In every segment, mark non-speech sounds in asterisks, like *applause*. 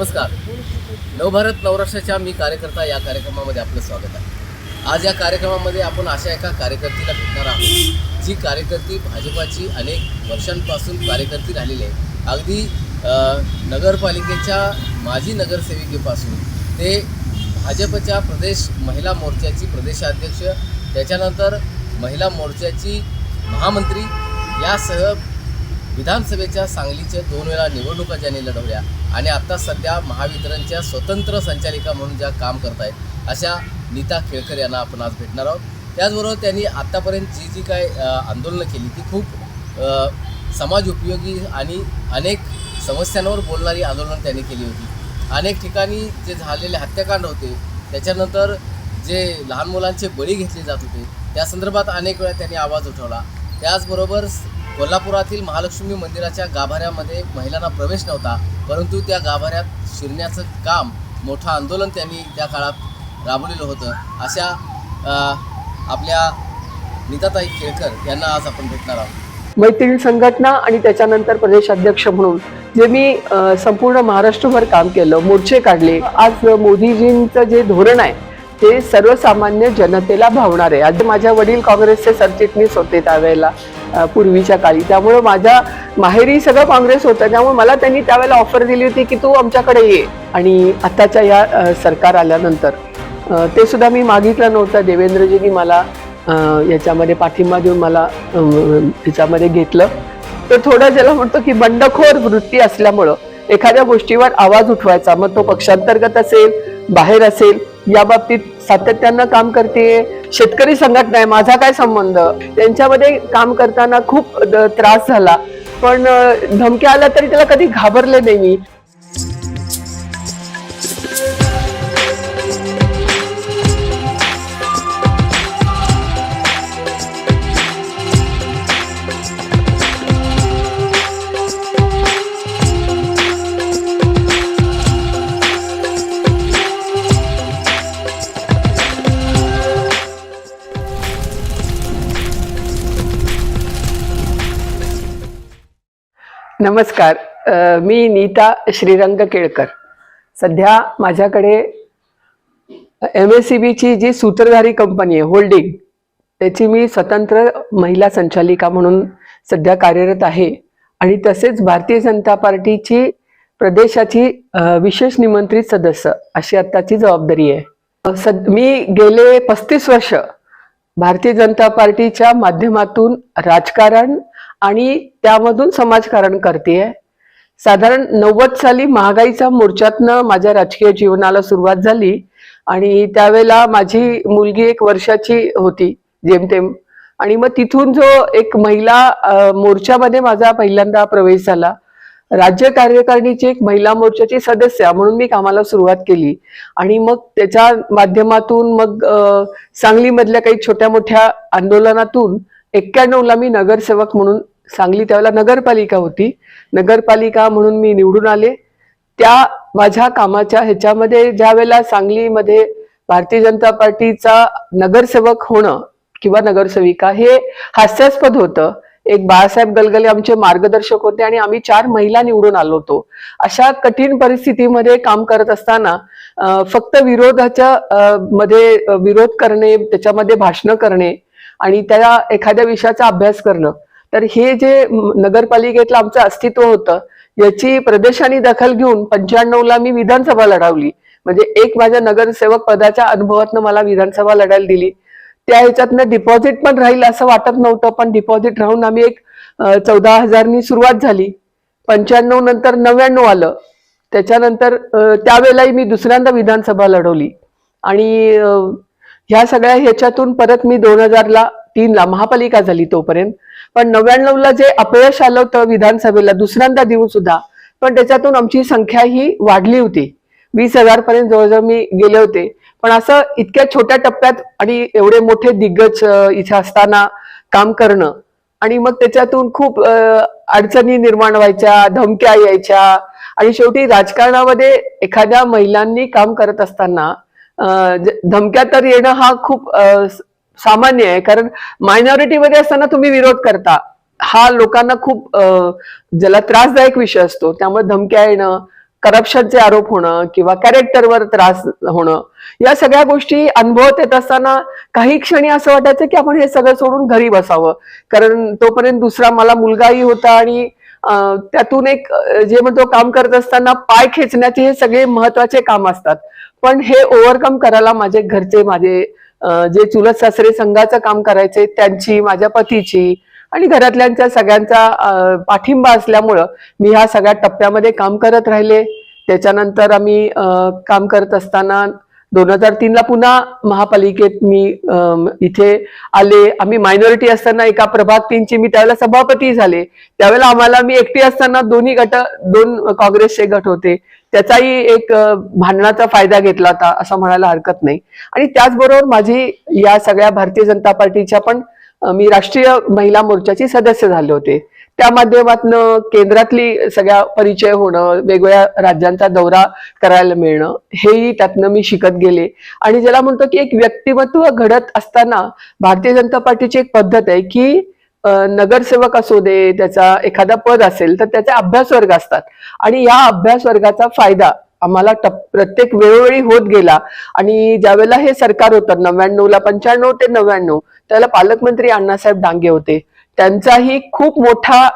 नमस्कार. नवभारत नवराष्ट्राच्या मी कार्यकर्ता या कार्यक्रमामध्ये आपलं स्वागत आहे. आज या कार्यक्रमामध्ये आपण अशा एका कार्यकर्तीला भेटणार आहोत जी कार्यकर्ती भाजपाची अनेक वर्षांपासून कार्यकर्ती राहिलेली आहे अगदी नगरपालिकेच्या माजी नगरसेविकेपासून ते भाजपच्या प्रदेश महिला मोर्चाची प्रदेशाध्यक्ष त्याच्यानंतर महिला मोर्चाची महामंत्री यासह विधानसभेच्या सांगलीच्या दोन वेळा निवडणुका ज्यांनी लढवल्या आणि आता सध्या महावितरणच्या स्वतंत्र संचालिका म्हणून ज्या काम करत आहेत अशा नीता केळकर यांना आपण आज भेटणार आहोत. त्याचबरोबर त्यांनी आत्तापर्यंत जी जी काय आंदोलनं केली ती खूप समाज उपयोगी आणि अनेक समस्यांवर बोलणारी आंदोलनं त्यांनी केली होती. अनेक ठिकाणी जे झालेले हत्याकांड होते त्याच्यानंतर जे लहान मुलांचे बळी घेतले जात होते त्या संदर्भात अनेक वेळा त्यांनी आवाज उठवला. त्याचबरोबर कोल्हापुरातील महालक्ष्मी मंदिराच्या गाभाऱ्यामध्ये महिलांना प्रवेश नव्हता परंतु त्या गाभाऱ्यात शिरण्याचं काम मोठं आंदोलन त्यांनी त्या काळात राबवलेलं होतं. अशा आपल्या नीताताई केळकर यांना आज आपण भेटणार आहोत. मैत्रीण संघटना आणि त्याच्यानंतर प्रदेश अध्यक्ष म्हणून जे मी संपूर्ण महाराष्ट्रभर काम केलं मोर्चे काढले आज मोदीजींचं जे धोरण आहे ते सर्वसामान्य जनतेला भावणार आहे. आज माझ्या वडील काँग्रेसचे सरचिटणीस होते त्यावेळेला. पूर्वीच्या काळी. त्यामुळं माझ्या माहेरी सगळं काँग्रेस होतं. त्यामुळे मला त्यांनी त्यावेळेला ऑफर दिली होती की तू आमच्याकडे ये. आणि आत्ताच्या या सरकार आल्यानंतर ते सुद्धा मी मागितलं नव्हतं. देवेंद्रजींनी मला याच्यामध्ये पाठिंबा देऊन मला याच्यामध्ये घेतलं. तर थोडं ज्याला म्हणतो की बंडखोर वृत्ती असल्यामुळं एखाद्या गोष्टीवर आवाज उठवायचा. मग तो पक्षांतर्गत असेल बाहेर असेल या बाबतीत सातत्यानं काम करते. शेतकरी संघटना आहे माझा काय संबंध? त्यांच्यामध्ये काम करताना खूप त्रास झाला. पण धमक्या आल्या तरी त्याला कधी घाबरले नाही मी. नमस्कार. मी नीता श्रीरंग केळकर सध्या माझ्याकडे एम एस सी बीची जी सूत्रधारी कंपनी आहे होल्डिंग त्याची मी स्वतंत्र महिला संचालिका म्हणून सध्या कार्यरत आहे. आणि तसेच भारतीय जनता पार्टीची प्रदेशाची विशेष निमंत्रित सदस्य अशी आत्ताची जबाबदारी आहे. सद मी गेले पस्तीस वर्ष भारतीय जनता पार्टीच्या माध्यमातून राजकारण आणि त्यामधून समाजकारण करते साधारण नव्वद साली महागाईचा मोर्चातनं माझ्या राजकीय जीवनाला सुरुवात झाली आणि त्यावेळेला माझी मुलगी एक वर्षाची होती जेमतेम. आणि मग तिथून जो एक महिला मोर्चामध्ये माझा पहिल्यांदा प्रवेश झाला. राज्य कार्यकारिणीची एक महिला मोर्चाची सदस्य म्हणून मी कामाला सुरुवात केली. आणि मग त्याच्या माध्यमातून मग सांगलीमधल्या काही छोट्या मोठ्या आंदोलनातून एक्क्याण्णवला मी नगरसेवक म्हणून सांगली त्यावेळेला नगरपालिका होती. नगरपालिका म्हणून मी निवडून आले. त्या माझ्या कामाच्या ह्याच्यामध्ये ज्या वेळेला सांगलीमध्ये भारतीय जनता पार्टीचा नगरसेवक होणं किंवा नगरसेविका हे हास्यास्पद होतं. एक बाळासाहेब गलगले आमचे मार्गदर्शक होते आणि आम्ही चार महिला निवडून आलो होतो. अशा कठीण परिस्थितीमध्ये काम करत असताना फक्त विरोधाच्या मध्ये विरोध करणे त्याच्यामध्ये भाषणं करणे आणि त्या एखाद्या विषयाचा अभ्यास करणं तर हे जे नगरपालिकेतलं आमचं अस्तित्व होतं याची प्रदेशाने दखल घेऊन पंच्याण्णव ला मी विधानसभा लढवली. म्हणजे एक माझ्या नगरसेवक पदाच्या अनुभवातनं मला विधानसभा लढायला दिली. त्या ह्याच्यातनं डिपॉझिट पण राहील असं वाटत नव्हतं पण डिपॉझिट राहून आम्ही एक चौदा हजारनी सुरुवात झाली. पंच्याण्णव नंतर नव्याण्णव आलं. त्याच्यानंतर त्यावेळेलाही मी दुसऱ्यांदा विधानसभा लढवली. आणि ह्या सगळ्या ह्याच्यातून परत मी दोन हजारला तीनला महापालिका झाली तोपर्यंत. पण नव्याण्णवला जे अपयश आलं होतं विधानसभेला दुसऱ्यांदा देऊन सुद्धा पण त्याच्यातून आमची संख्या ही वाढली होती. वीस हजार पर्यंत जवळजवळ मी गेले होते. पण असं इतक्या छोट्या टप्प्यात आणि एवढे मोठे दिग्गज इथे असताना काम करणं आणि मग त्याच्यातून खूप अडचणी निर्माण व्हायच्या धमक्या यायच्या आणि शेवटी राजकारणामध्ये एखाद्या महिलांनी काम करत असताना धमक्या तर येणं हा खूप सामान्य आहे. कारण मायनॉरिटीमध्ये असताना तुम्ही विरोध करता. हा लोकांना खूप ज्याला त्रासदायक विषय असतो. त्यामुळे धमक्या येणं करप्शनचे आरोप होणं किंवा कॅरेक्टरवर त्रास होणं या सगळ्या गोष्टी अनुभवत येत असताना काही क्षणी असं वाटायचं की आपण हे सगळं सोडून घरी बसावं. कारण तोपर्यंत दुसरा मला मुलगाही होता आणि त्यातून एक जे म्हणतो काम करत असताना पाय खेचण्याचे हे सगळे महत्त्वाचे काम असतात. पण हे ओव्हरकम करायला माझे घरचे माझे जे चुलत सासरे संघाचं काम करायचे त्यांची माझ्या पतीची आणि घरातल्यांच्या सगळ्यांचा पाठिंबा असल्यामुळं मी ह्या सगळ्या टप्प्यामध्ये काम करत राहिले. त्याच्यानंतर आम्ही काम करत असताना दोन हजार तीनला पुन्हा महापालिकेत मी इथे आले. आम्ही मायनॉरिटी असताना एका प्रभाग तीनची मी त्यावेळेला सभापती झाले. त्यावेळेला आम्हाला मी एकटी असताना दोन्ही गट दोन काँग्रेसचे गट होते. त्याचाही एक भांडणाचा फायदा घेतला होता असं म्हणायला हरकत नाही. आणि त्याचबरोबर माझी या सगळ्या भारतीय जनता पार्टीच्या पण मी राष्ट्रीय महिला मोर्चाची सदस्य झाले होते. त्या माध्यमातनं केंद्रातली सगळ्या परिचय होणं वेगवेगळ्या राज्यांचा दौरा करायला मिळणं हेही त्यातनं मी शिकत गेले. आणि ज्याला म्हणतो की एक व्यक्तिमत्व घडत असताना भारतीय जनता पार्टीची एक पद्धत आहे की नगरसेवक असू दे त्याचा एखादा पद असेल तर त्याचे अभ्यास वर्ग असतात. आणि या अभ्यास वर्गाचा फायदा आम्हाला टप प्रत्येक वेळोवेळी होत गेला. आणि ज्यावेळेला हे सरकार होतं नव्याण्णव ला पंच्याण्णव ते नव्याण्णव त्याला पालकमंत्री अण्णासाहेब डांगे होते. त्यांचाही खूप मोठा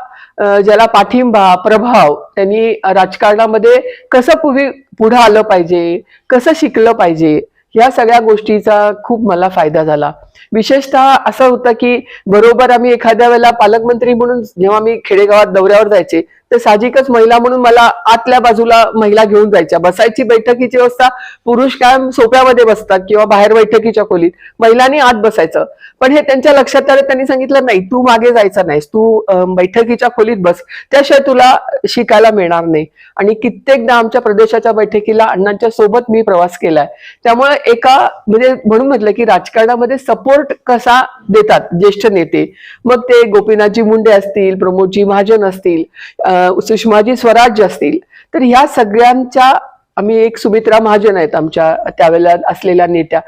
ज्याला पाठिंबा प्रभाव त्यांनी राजकारणामध्ये कसं पुढे पुढे आलं पाहिजे कसं शिकलं पाहिजे या सगळ्या गोष्टीचा खूप मला फायदा झाला. विशेषतः असं होतं की बरोबर आम्ही एखाद्या वेळेला पालकमंत्री म्हणून जेव्हा मी खेडेगावात दौऱ्यावर जायचे तर साहजिकच महिला म्हणून मला आतल्या बाजूला महिला घेऊन जायच्या. बसायची बैठकीची व्यवस्था पुरुष काय सोप्यामध्ये बसतात किंवा बाहेर बैठकीच्या खोलीत महिलांनी आत बसायचं. पण हे त्यांच्या लक्षात आलं त्यांनी सांगितलं नाही तू मागे जायचं नाहीस. तू बैठकीच्या खोलीत बस. त्याशिवाय तुला शिकायला मिळणार नाही. आणि कित्येकदा आमच्या प्रदेशाच्या बैठकीला अण्णांच्या सोबत मी प्रवास केलाय. त्यामुळे एका म्हणजे म्हणून म्हटलं की राजकारणामध्ये सपोर्ट कसा देतात ज्येष्ठ नेते? मग ते गोपीनाथजी मुंडे असतील प्रमोदजी महाजन असतील अं, सुषमाजी स्वराज असतील तर ह्या सगळ्यांच्या आम्ही एक सुमित्रा महाजन आहेत आमच्या त्यावेळेला असलेल्या नेत्या.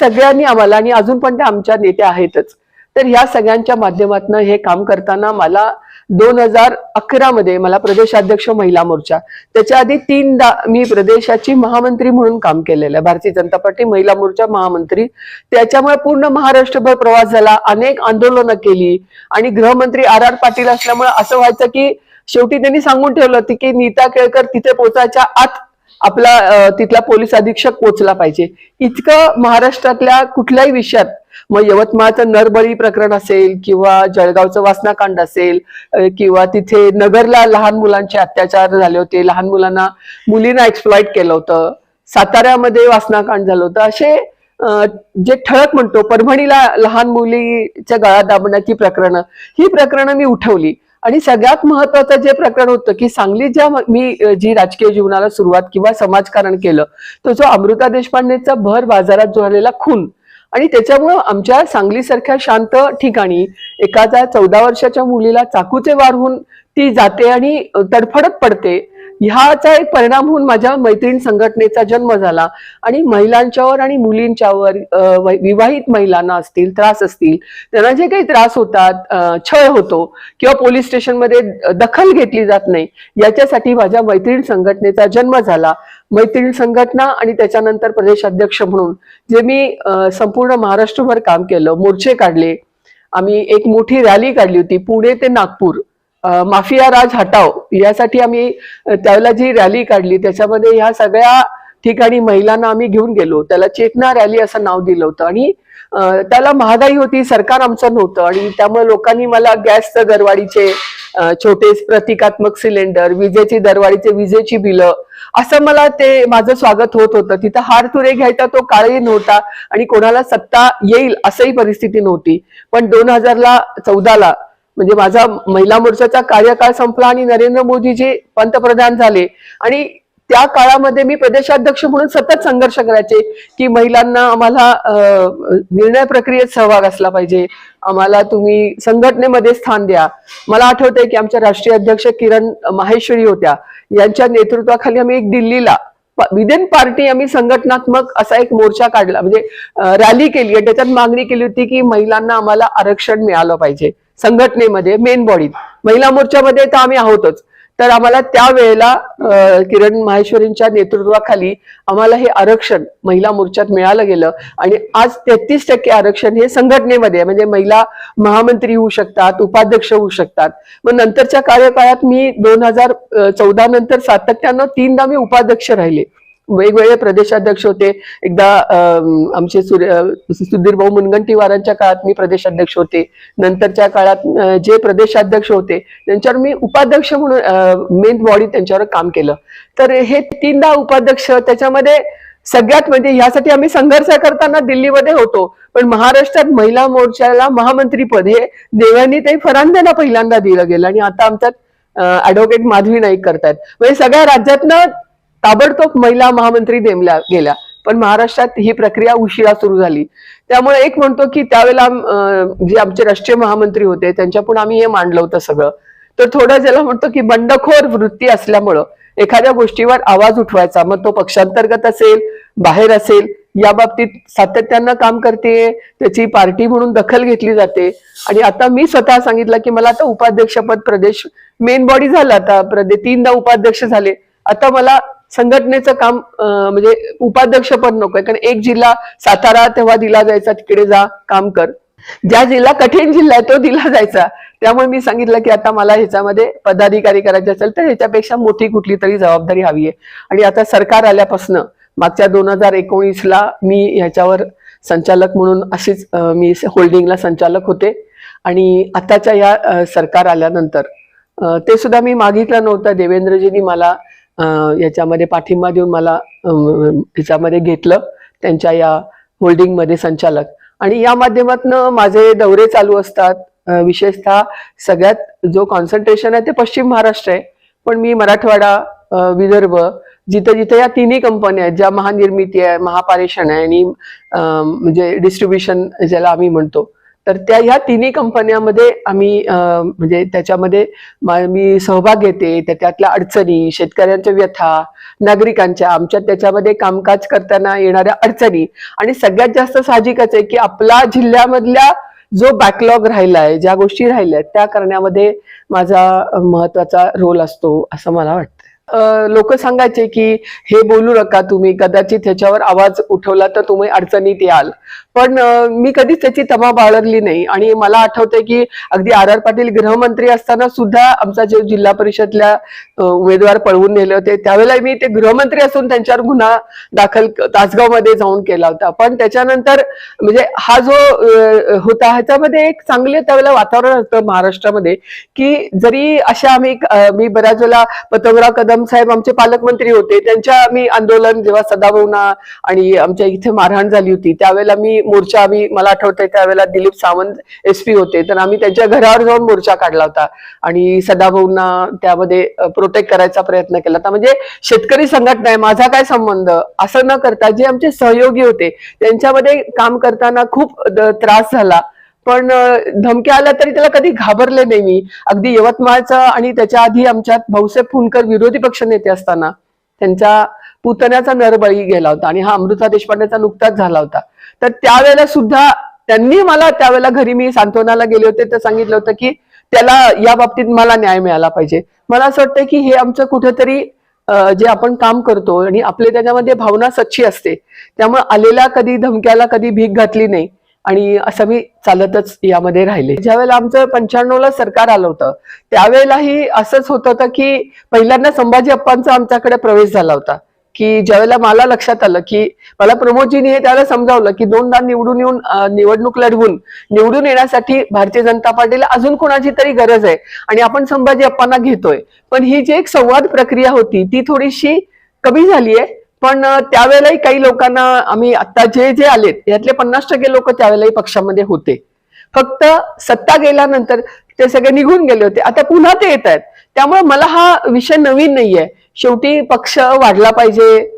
सगळ्यांनी आम्हाला आणि अजून पण त्या आमच्या नेत्या आहेतच. तर ह्या सगळ्यांच्या माध्यमातून हे काम करताना मला दोन हजार अकरा मध्ये मला प्रदेशाध्यक्ष महिला मोर्चा त्याच्या आधी तीनदा मी प्रदेशाची महामंत्री म्हणून काम केलेलं आहे. भारतीय जनता पार्टी महिला मोर्चा महामंत्री. त्याच्यामुळे पूर्ण महाराष्ट्रभर प्रवास झाला अनेक आंदोलनं केली. आणि गृहमंत्री आर आर पाटील असल्यामुळे असं व्हायचं की शेवटी त्यांनी सांगून ठेवलं होतं की नीता केळकर तिथे पोचायच्या आत आपला तिथला पोलीस अधीक्षक पोचला पाहिजे. इतकं महाराष्ट्रातल्या कुठल्याही विषयात मग यवतमाळचं नरबळी प्रकरण असेल किंवा जळगावचं वासनाकांड असेल किंवा तिथे नगरला लहान मुलांचे अत्याचार झाले होते लहान मुलांना मुलींना एक्सप्लॉइट केलं होतं साताऱ्यामध्ये वासनाकांड झालं होतं असे जे ठळक म्हणतो परभणीला लहान मुलीच्या गळा दाबण्याची प्रकरणं ही प्रकरणं मी उठवली. आणि सगळ्यात महत्वाचं जे प्रकरण होतं की सांगली ज्या मी जी राजकीय जीवनाला सुरुवात किंवा समाजकारण केलं तो जो अमृता देशपांडेचा भर बाजारात झालेला खून. आणि त्याच्यामुळं आमच्या सांगलीसारख्या शांत ठिकाणी एखाद्या चौदा वर्षाच्या मुलीला चाकूचे वार होऊन ती जाते आणि तडफडत पडते. ह्याचा एक परिणाम होऊन माझ्या मैत्रीण संघटनेचा जन्म झाला. आणि महिलांच्यावर आणि मुलींच्यावर विवाहित महिलांना असतील त्रास असतील त्यांना जे काही त्रास होतात छळ होतो किंवा पोलीस स्टेशनमध्ये दखल घेतली जात नाही याच्यासाठी माझ्या मैत्रीण संघटनेचा जन्म झाला. मैत्रीण संघटना आणि त्याच्यानंतर प्रदेशाध्यक्ष म्हणून जे मी संपूर्ण महाराष्ट्रभर काम केलं मोर्चे काढले. आम्ही एक मोठी रॅली काढली होती पुणे ते नागपूर. माफिया राज हटाव यासाठी आम्ही त्यावेळेला जी रॅली काढली त्याच्यामध्ये ह्या सगळ्या ठिकाणी महिलांना आम्ही घेऊन गेलो. त्याला चेतना रॅली असं नाव दिलं होतं. आणि त्याला महागाई होती सरकार आमचं नव्हतं. आणि त्यामुळे लोकांनी मला गॅसचं दरवाढीचे छोटे प्रतिकात्मक सिलेंडर विजेची दरवाढीचे विजेची बिलं असं मला ते माझं स्वागत होत होतं. तिथं हार तुरे घ्यायचा तो काळही नव्हता आणि कोणाला सत्ता येईल असंही परिस्थिती नव्हती. पण दोन हजारला चौदाला म्हणजे माझा महिला मोर्चाचा कार्यकाळ संपला आणि नरेंद्र मोदीजी पंतप्रधान झाले. आणि त्या काळामध्ये मी प्रदेशाध्यक्ष म्हणून सतत संघर्ष करायचे की महिलांना आम्हाला निर्णय प्रक्रियेत सहभाग असला पाहिजे. आम्हाला तुम्ही संघटनेमध्ये स्थान द्या. मला आठवतंय की आमच्या राष्ट्रीय अध्यक्ष किरण माहेश्वरी होत्या. यांच्या नेतृत्वाखाली आम्ही एक दिल्लीला विदिन पार्टी आम्ही संघटनात्मक असा एक मोर्चा काढला. म्हणजे रॅली केली आणि त्याच्यात मागणी केली होती की महिलांना आम्हाला आरक्षण मिळालं पाहिजे. संघटनेमध्ये मेन बॉडीत महिला मोर्चामध्ये तर आम्ही आहोतच. तर आम्हाला त्यावेळेला किरण माहेश्वरींच्या नेतृत्वाखाली आम्हाला हे आरक्षण महिला मोर्चात मिळालं गेलं. आणि आज तेहतीस टक्के आरक्षण हे संघटनेमध्ये म्हणजे महिला महामंत्री होऊ शकतात उपाध्यक्ष होऊ शकतात. मग नंतरच्या कार्यकाळात मी दोन हजार चौदा नंतर सातत्यानं तीनदा मी उपाध्यक्ष राहिले. वेगवेगळे प्रदेशाध्यक्ष होते. एकदा आमचे सूर्य सुधीर भाऊ मुनगंटीवारांच्या काळात मी प्रदेशाध्यक्ष होते. नंतरच्या काळात जे प्रदेशाध्यक्ष होते त्यांच्यावर मी उपाध्यक्ष म्हणून मेन बॉडी त्यांच्यावर काम केलं. तर हे तीनदा उपाध्यक्ष त्याच्यामध्ये सगळ्यात म्हणजे ह्यासाठी आम्ही संघर्ष करताना दिल्लीमध्ये होतो. पण महाराष्ट्रात महिला मोर्चाला महामंत्रीपद हे देवांनी ते फरांद्यांना पहिल्यांदा दिलं गेलं आणि आता आमच्यात ऍडव्होकेट माधवी नाईक करतायत. म्हणजे सगळ्या राज्यातनं ताबडतोब महिला महामंत्री नेमल्या गेल्या. पण महाराष्ट्रात ही प्रक्रिया उशिरा सुरू झाली. त्यामुळे एक म्हणतो की त्यावेळेला जे आमचे राष्ट्रीय महामंत्री होते त्यांच्याकडून आम्ही हे मांडलं होतं सगळं. तर थोडं ज्याला म्हणतो की बंडखोर वृत्ती असल्यामुळं एखाद्या गोष्टीवर आवाज उठवायचा. मग तो पक्षांतर्गत असेल बाहेर असेल या बाबतीत सातत्यानं काम करते त्याची पार्टी म्हणून दखल घेतली जाते. आणि आता मी स्वतः सांगितलं की मला आता उपाध्यक्षपद प्रदेश मेन बॉडी झालं आता प्रदे तीनदा उपाध्यक्ष झाले. आता मला संघटनेचं काम म्हणजे म्हणजे उपाध्यक्षपद नकोय कारण एक जिल्हा सातारा तेव्हा दिला जायचा तिकडे जा काम कर. ज्या जिल्हा कठीण जिल्हा आहे तो दिला जायचा. त्यामुळे मी सांगितलं की आता मला ह्याच्यामध्ये पदाधिकारी करायचे असेल तर ह्याच्यापेक्षा मोठी कुठली तरी जबाबदारी हवी आहे. आणि आता सरकार आल्यापासनं मागच्या दोन हजार एकोणीसला मी ह्याच्यावर संचालक म्हणून अशीच मी होल्डिंगला संचालक होते. आणि आताच्या या सरकार आल्यानंतर ते सुद्धा मी मागितलं नव्हतं. देवेंद्रजींनी मला याच्यामध्ये पाठिंबा देऊन मला याच्यामध्ये घेतलं त्यांच्या या होल्डिंगमध्ये संचालक. आणि या माध्यमातून माझे दौरे चालू असतात. विशेषतः सगळ्यात जो कॉन्सन्ट्रेशन आहे ते पश्चिम महाराष्ट्र आहे. पण मी मराठवाडा विदर्भ जिथं जिथं या तिन्ही कंपन्या आहेत ज्या महानिर्मिती आहे महापारेषण आहे आणि म्हणजे डिस्ट्रीब्युशन ज्याला आम्ही म्हणतो तर त्या ह्या तिन्ही कंपन्यामध्ये आम्ही म्हणजे त्याच्यामध्ये मी सहभाग घेते त्यातल्या अडचणी शेतकऱ्यांच्या व्यथा नागरिकांच्या आमच्या त्याच्यामध्ये कामकाज करताना येणाऱ्या अडचणी. आणि सगळ्यात जास्त साहजिकच आहे की आपला जिल्ह्यामधल्या जो बॅकलॉग राहिलाय ज्या गोष्टी राहिल्या आहेत, त्या करण्यामध्ये माझा महत्त्वाचा रोल असतो असं मला वाटतं. लोक सांगायचे की हे बोलू नका तुम्ही कदाचित ह्याच्यावर आवाज उठवला तर तुम्ही अडचणीत याल. पण मी कधीच त्याची तमा बाळगली नाही. आणि मला आठवतंय की अगदी आर आर पाटील गृहमंत्री असताना सुद्धा आमचा जे जिल्हा परिषदला उमेदवार पळवून नेले होते त्यावेळेला मी ते गृहमंत्री असून त्यांच्यावर गुन्हा दाखल तासगावमध्ये जाऊन केला होता. पण त्याच्यानंतर म्हणजे हा जो होता ह्याच्यामध्ये एक चांगले त्यावेळेला वातावरण असतं महाराष्ट्रामध्ये की जरी अशा आम्ही मी बऱ्याच वेळेला पतंगराव कदम साहेब आमचे पालकमंत्री होते. त्यांच्या आम्ही आंदोलन जेव्हा सदाभाऊना आणि आमच्या इथे मारहाण झाली होती त्यावेळेला मी मोर्चा आम्ही मला आठवतंय त्यावेळेला दिलीप सावंत एसपी होते. तर आम्ही त्यांच्या घरावर जाऊन मोर्चा काढला होता. आणि सदाभाऊंना त्यामध्ये प्रोटेक्ट करायचा प्रयत्न केला होता. म्हणजे शेतकरी संघटना आहे माझा काय संबंध? असं न करता जे आमचे सहयोगी होते त्यांच्यामध्ये काम करताना खूप त्रास झाला. पण धमक्या आल्या तरी त्याला कधी घाबरले नाही मी. अगदी यवतमाळचा आणि त्याच्या आधी आमच्यात भाऊसाहेब फुंडकर विरोधी पक्ष नेते असताना त्यांच्या पुतण्याचा नरबळी गेला होता आणि हा अमृता देशपांडेचा नुकताच झाला होता. तर त्यावेळेला सुद्धा त्यांनी मला त्यावेळेला घरी मी सांत्वनाला गेले होते तर सांगितलं होतं की त्याला या बाबतीत मला न्याय मिळाला पाहिजे. मला असं वाटतं की हे आमचं कुठेतरी जे आपण काम करतो आणि आपले त्याच्यामध्ये भावना सच्ची असते. त्यामुळे आलेल्या कधी धमक्याला कधी भीक घातली नाही. आणि असं मी चालतच यामध्ये राहिले. ज्यावेळेला आमचं पंच्याण्णवला सरकार आलं होतं त्यावेळेलाही असंच होत होतं की पहिल्यांदा संभाजी अप्पांचा आमच्याकडे प्रवेश झाला होता. की ज्यावेळेला मला लक्षात आलं की मला प्रमोदजींनी हे त्याला समजावलं की दोनदा निवडून येऊन निवडणूक लढवून निवडून येण्यासाठी भारतीय जनता पार्टीला अजून कोणाची तरी गरज आहे आणि आपण संभाजी अप्पांना घेतोय. पण ही जी एक संवाद प्रक्रिया होती ती थोडीशी कमी झाली आहे पण त्यावेळेलाही काही लोकांना आम्ही आता जे जे आलेत यातले पन्नास टक्के लोक त्यावेळेलाही पक्षामध्ये होते. फक्त सत्ता गेल्यानंतर ते सगळे निघून गेले होते. आता पुन्हा ते येत आहेत. त्यामुळे मला हा विषय नवीन नाहीये. शेवटी पक्ष वाढला पाहिजे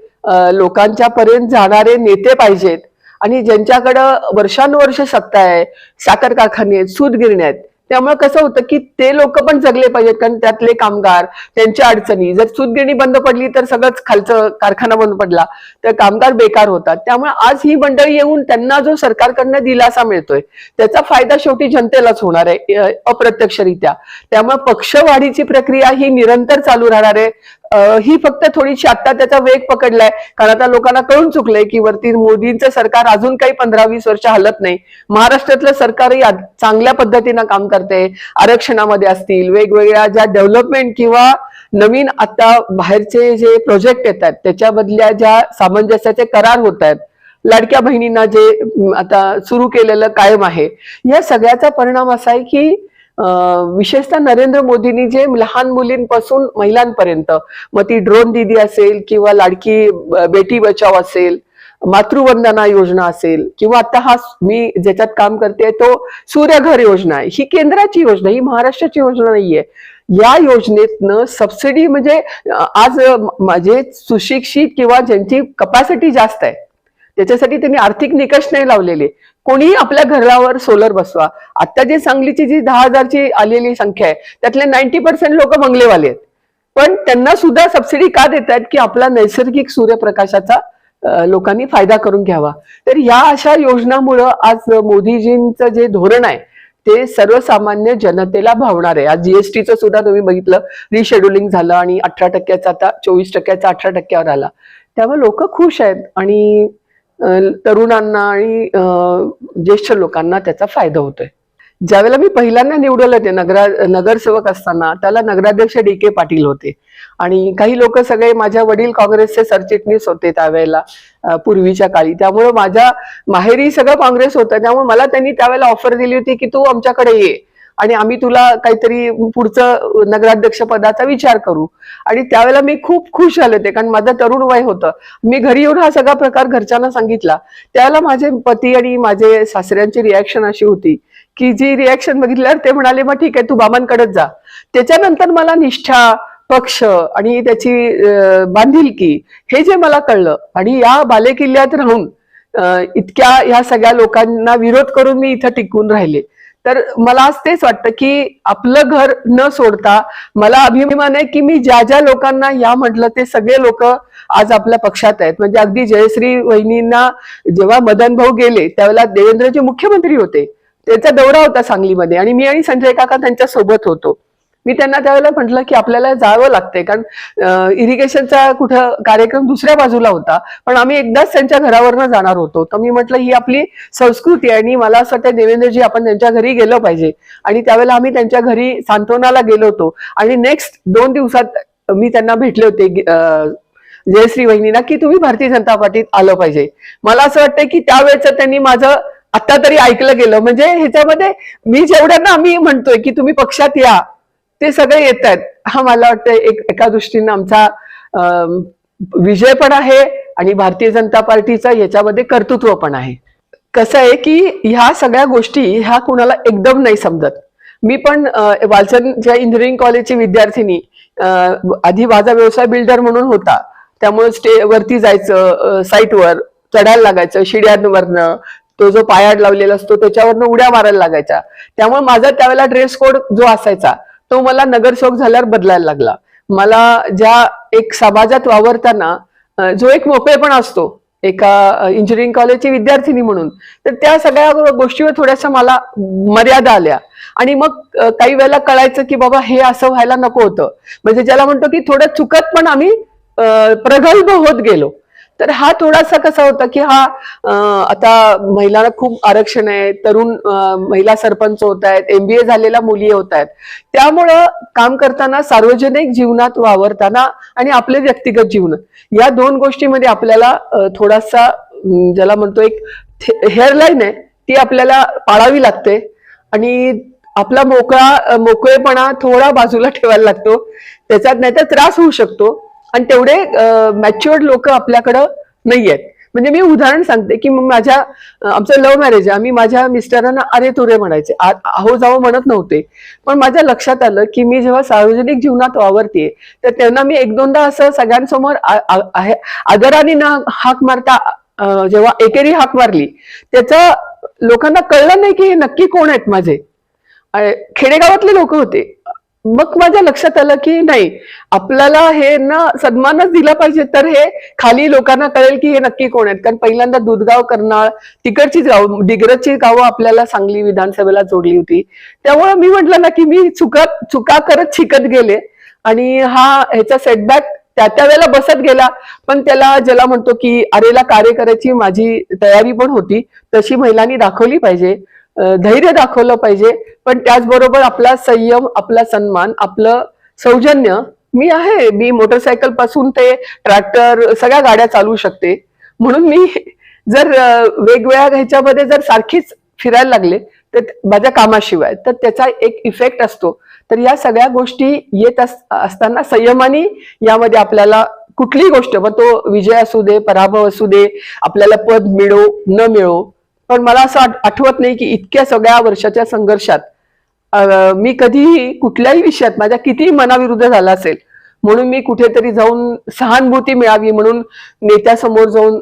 लोकांच्या पर्यंत जाणारे नेते पाहिजेत. आणि ज्यांच्याकडं वर्षानुवर्ष सत्ता आहे साखर कारखाने आहेत सूतगिरण्या आहेत त्यामुळे कसं होतं की ते लोक पण जगले पाहिजेत कारण त्यातले कामगार त्यांच्या अडचणी. जर सूतगिरणी बंद पडली तर सगळंच खालचं कारखाना बंद पडला तर कामगार बेकार होतात. त्यामुळे आज ही मंडळी येऊन त्यांना जो सरकारकडनं दिलासा मिळतोय त्याचा फायदा शेवटी जनतेलाच होणार आहे अप्रत्यक्षरित्या. त्यामुळे पक्षवाढीची प्रक्रिया ही निरंतर चालू राहणार आहे. ही फक्त थोडीशी आता त्याचा वेग पकडलाय. कारण आता लोकांना कळून चुकलंय की वरती मोदींचं सरकार अजून काही पंधरा वीस वर्ष हलत नाही. महाराष्ट्रातलं सरकारही चांगल्या पद्धतीनं काम करते. आरक्षणामध्ये असतील वेगवेगळ्या ज्या डेव्हलपमेंट किंवा नवीन आता बाहेरचे जे प्रोजेक्ट येतात त्याच्यामधल्या ज्या सामंजस्याचे करार होत आहेत लाडक्या बहिणींना जे आता सुरू केलेलं कायम आहे या सगळ्याचा परिणाम असा आहे की विशेषतः नरेंद्र मोदींनी जे लहान मुलींपासून महिलांपर्यंत मग ती ड्रोन दिदी असेल किंवा लाडकी बेटी बचाव असेल मातृवंदना योजना असेल किंवा आता हा मी ज्याच्यात काम करते तो सूर्यघर योजना आहे. ही केंद्राची योजना ही महाराष्ट्राची योजना नाहीये. या योजनेतनं सबसिडी म्हणजे आज माझे सुशिक्षित किंवा ज्यांची कपॅसिटी जास्त आहे त्याच्यासाठी त्यांनी आर्थिक निकष नाही लावलेले. कोणीही आपल्या घरावर सोलर बसवा. आता जे सांगलीची जी दहा हजारची आलेली संख्या आहे त्यातले नाईन्टी पर्सेंट लोक मंगलेवाले आहेत. पण त्यांना सुद्धा सबसिडी का देत आहेत की आपला नैसर्गिक सूर्यप्रकाशाचा लोकांनी फायदा करून घ्यावा. तर या अशा योजनामुळं आज मोदीजींचं जे धोरण आहे ते सर्वसामान्य जनतेला भावणार आहे. आज जीएसटीचं सुद्धा तुम्ही बघितलं रिशेड्युलिंग झालं आणि अठरा टक्क्याचा आता चोवीस टक्क्याचा अठरा टक्क्यावर आला. त्यामुळे लोक खुश आहेत आणि तरुणांना आणि ज्येष्ठ लोकांना त्याचा फायदा होतोय. ज्यावेळेला मी पहिल्यांदा निवडलं ते नगरा नगरसेवक असताना त्याला नगराध्यक्ष डी के पाटील होते. आणि काही लोक सगळे माझ्या वडील काँग्रेसचे सरचिटणीस होते त्यावेळेला पूर्वीच्या काळी. त्यामुळे माझ्या माहेरी सगळं काँग्रेस होतं. त्यामुळे मला त्यांनी त्यावेळेला ऑफर दिली होती की तू आमच्याकडे ये. आणि आम्ही तुला काहीतरी पुढचं नगराध्यक्ष पदाचा विचार करू. आणि त्यावेळेला मी खूप खुश झाले होते कारण माझं तरुण वय होतं. मी घरी येऊन हा सगळा प्रकार घरच्यांना सांगितला. त्यावेळेला माझे पती आणि माझे सासऱ्यांची रिॲक्शन अशी होती की जी रिॲक्शन बघितल्यावर ते म्हणाले मग ठीक आहे तू बाबांकडेच जा. त्याच्यानंतर मला निष्ठा पक्ष आणि त्याची बांधिलकी हे जे मला कळलं. आणि या बालेकिल्ल्यात राहून इतक्या ह्या सगळ्या लोकांना विरोध करून मी इथं टिकून राहिले. तर मला आज तेच वाटतं की आपलं घर न सोडता मला अभिमान आहे की मी ज्या ज्या लोकांना या म्हटलं ते सगळे लोक आज आपल्या पक्षात आहेत. म्हणजे अगदी जयश्री वहिनींना जेव्हा मदन भाऊ गेले त्यावेळेला देवेंद्रजी मुख्यमंत्री होते. त्याचा दौरा होता सांगलीमध्ये. आणि मी आणि संजय काका त्यांच्यासोबत होतो. मी त्यांना त्यावेळेला म्हटलं की आपल्याला जावं लागतंय. कारण इरिगेशनचा कुठं कार्यक्रम दुसऱ्या बाजूला होता. पण आम्ही एकदाच त्यांच्या घरावरनं जाणार होतो. तर मी म्हटलं ही आपली संस्कृती आणि मला असं वाटतं देवेंद्रजी आपण त्यांच्या घरी गेलो पाहिजे. आणि त्यावेळेला आम्ही त्यांच्या घरी सांत्वनाला गेलो होतो. आणि नेक्स्ट दोन दिवसात मी त्यांना भेटले होते जयश्री वहिनीना की तुम्ही भारतीय जनता पार्टीत आलं पाहिजे. मला असं वाटतं की त्यावेळेचं त्यांनी माझं आता तरी ऐकलं गेलं. म्हणजे ह्याच्यामध्ये मी जेवढ्यांना आम्ही म्हणतोय की तुम्ही पक्षात या ते सगळे येत आहेत. हा मला वाटतं एक एका दृष्टीनं आमचा विजय पण आहे आणि भारतीय जनता पार्टीचा याच्यामध्ये कर्तृत्व पण आहे. कसं आहे की ह्या सगळ्या गोष्टी ह्या कुणाला एकदम नाही समजत. मी पण अं, वालचंदच्या इंजिनिअरिंग कॉलेजची विद्यार्थिनी आधी माझा व्यवसाय बिल्डर म्हणून होता. त्यामुळे स्टे वरती जायचं साईटवर चढायला लागायचं शिड्यांवरनं तो जो पायाड लावलेला असतो त्याच्यावरनं उड्या मारायला लागायच्या त्यामुळे माझा त्यावेळेला ड्रेस कोड जो असायचा तो मला नगरसेवक झाल्यावर बदलायला लागला. मला ज्या एक समाजात वावरताना जो एक मोकळेपणा असतो एका इंजिनिअरिंग कॉलेजची विद्यार्थिनी म्हणून तर त्या सगळ्या गोष्टीवर थोड्याशा मला मर्यादा आल्या. आणि मग काही वेळेला कळायचं की बाबा हे असं व्हायला नको होतं. म्हणजे ज्याला म्हणतो की थोडं चुकत पण आम्ही प्रगल्भ होत गेलो. तर हा थोडासा कसा होता की हा आता महिलांना खूप आरक्षण आहे तरुण महिला सरपंच होत आहेत एमबीए झालेल्या मुली होत आहेत. त्यामुळं काम करताना सार्वजनिक जीवनात वावरताना आणि आपले व्यक्तिगत जीवन. या दोन गोष्टीमध्ये आपल्याला थोडासा ज्याला म्हणतो एक हेअरलाईन आहे ती आपल्याला पाळावी लागते. आणि आपला मोकळा मोकळेपणा थोडा बाजूला ठेवायला लागतो. त्याच्यात नाहीतर त्रास होऊ शकतो. आणि तेवढे मॅच्युअर्ड लोक आपल्याकडं नाही आहेत म्हणजे मी उदाहरण सांगते की मग माझ्या आमचं लव्ह मॅरेज आहे. आम्ही माझ्या मिस्टरांना अरे तुरे म्हणायचे. आहो जावं म्हणत नव्हते. पण माझ्या लक्षात आलं की मी जेव्हा सार्वजनिक जीवनात वावरते तर त्यांना मी एक दोनदा असं सगळ्यांसमोर आहे- आदराने ना हाक मारता जेव्हा एकेरी हाक मारली त्याचं लोकांना कळलं नाही की हे नक्की कोण आहेत माझे. खेडेगावातले लोक होते. मग माझ्या लक्षात आलं की नाही आपल्याला हे ना सन्मानच दिला पाहिजे. तर हे खाली लोकांना कळेल की हे नक्की कोण आहेत. कारण पहिल्यांदा दुधगाव करनाळ तिकडची गाव दिग्रजची गावं आपल्याला सांगली विधानसभेला जोडली होती. त्यामुळे मी म्हटलं ना की मी चुका चुका करत शिकत गेले. आणि हा ह्याचा सेटबॅक त्या त्या वेळेला बसत गेला. पण त्याला ज्याला म्हणतो की अरेला कार्य करायची माझी तयारी पण होती तशी महिलांनी दाखवली पाहिजे. धैर्य दाखवलं पाहिजे. पण त्याचबरोबर आपला संयम आपला सन्मान आपलं सौजन्य. मी आहे मी मोटरसायकलपासून ते ट्रॅक्टर सगळ्या गाड्या चालवू शकते. म्हणून मी जर वेगवेगळ्या ह्याच्यामध्ये जर सारखीच फिरायला लागले तर माझ्या कामाशिवाय तर त्याचा एक इफेक्ट असतो. तर या सगळ्या गोष्टी येत असताना संयमाने यामध्ये आपल्याला कुठलीही गोष्ट मग तो विजय असू दे पराभव असू दे आपल्याला पद मिळो न मिळो पण मला असं आठवत नाही की इतक्या सगळ्या वर्षाच्या संघर्षात मी कधीही कुठल्याही विषयात माझ्या कितीही मनाविरुद्ध झाला असेल म्हणून मी कुठेतरी जाऊन सहानुभूती मिळावी म्हणून नेत्यासमोर जाऊन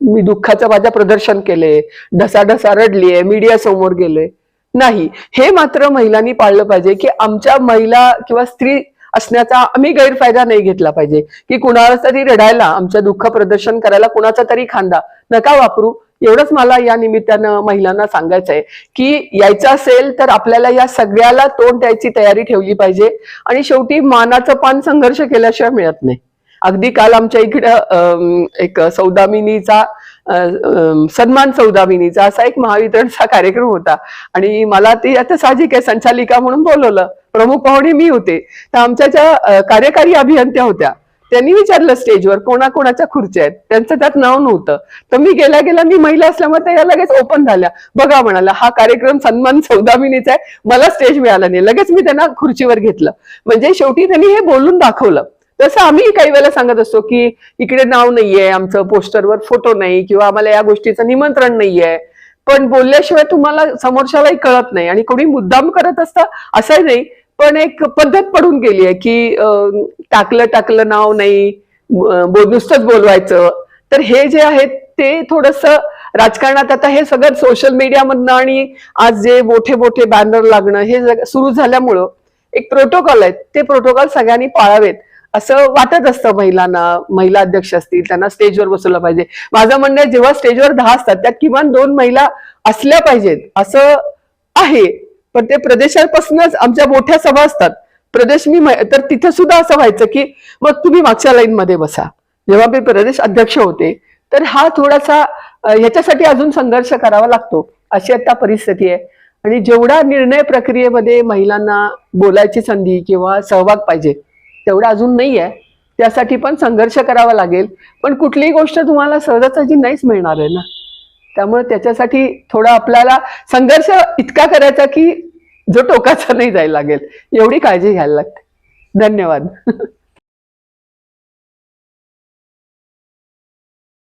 मी दुःखाचं माझ्या प्रदर्शन केले ढसाढसा रडलीये मीडिया समोर गेले. नाही हे मात्र महिलांनी पाळलं पाहिजे की आमच्या महिला किंवा स्त्री असण्याचा आम्ही गैरफायदा नाही घेतला पाहिजे. की कुणाला तरी रडायला आमच्या दुःख प्रदर्शन करायला कुणाचा तरी खांदा नका वापरू. एवढंच मला या निमित्तानं महिलांना सांगायचं आहे की यायचं असेल तर आपल्याला या सगळ्याला तोंड द्यायची तयारी ठेवली पाहिजे. आणि शेवटी मानाचं पान संघर्ष केल्याशिवाय मिळत नाही. अगदी काल आमच्या इकडं एक सौदामिनीचा सन्मान सौदामिनीचा असा एक महावितरणचा कार्यक्रम होता. आणि मला ते आता साहजिक आहे संचालिका म्हणून बोलवलं. प्रमुख पाहुणे मी होते. तर आमच्या ज्या कार्यकारी अभियंत्या होत्या त्यांनी विचारलं स्टेजवर कोणाकोणाच्या खुर्च्या आहेत? त्यांचं त्यात नाव नव्हतं. तर मी गेल्या गेल्या मी महिला असल्यामुळे त्या लगेच ओपन झाल्या. बघा म्हणाला हा कार्यक्रम सन्मान सौदामिनीचा आहे मला स्टेज मिळाला नाही. लगेच मी त्यांना खुर्चीवर घेतलं. म्हणजे शेवटी त्यांनी हे बोलून दाखवलं. तसं आम्ही काही वेळेला सांगत असतो की इकडे नाव नाहीये आमचं पोस्टरवर फोटो नाही किंवा आम्हाला या गोष्टीचं निमंत्रण नाहीये. पण बोलल्याशिवाय तुम्हाला समोरच्यालाही कळत नाही. आणि कोणी मुद्दाम करत असतं असंही नाही. पण एक पद्धत पडून गेली आहे की टाकलं टाकलं नाव नाही नुसतंच बोलवायचं. तर हे जे आहे ते थोडस राजकारणात आता हे सगळं सोशल मीडियामधनं आणि आज जे मोठे मोठे बॅनर लागणं हे सुरू झाल्यामुळं एक प्रोटोकॉल आहेत. ते प्रोटोकॉल सगळ्यांनी पाळावेत. असं वाटत असतं महिलांना महिला अध्यक्ष असतील त्यांना स्टेजवर बसवलं पाहिजे. माझं म्हणणं आहे जेव्हा स्टेजवर दहा असतात त्यात किमान दोन महिला असल्या पाहिजेत. असं आहे. पण ते प्रदेशापासूनच आमच्या मोठ्या सभा असतात. प्रदेश मी तर तिथे सुद्धा असं व्हायचं की मग तुम्ही मागच्या लाईन मध्ये बसा. जेव्हा मी प्रदेश अध्यक्ष होते तर हा थोडासा ह्याच्यासाठी अजून संघर्ष करावा लागतो. अशी आता परिस्थिती आहे. आणि जेवढा निर्णय प्रक्रियेमध्ये महिलांना बोलायची संधी किंवा सहभाग पाहिजे तेवढा अजून नाही आहे. त्यासाठी पण संघर्ष करावा लागेल. पण कुठलीही गोष्ट तुम्हाला सहजासहजी नाहीच मिळणार आहे ना. त्यामुळे त्याच्यासाठी थोडा आपल्याला संघर्ष इतका करायचा की जो टोकाचा नाही जायला लागेल. एवढी काळजी घ्यायला लागते. धन्यवाद. *laughs*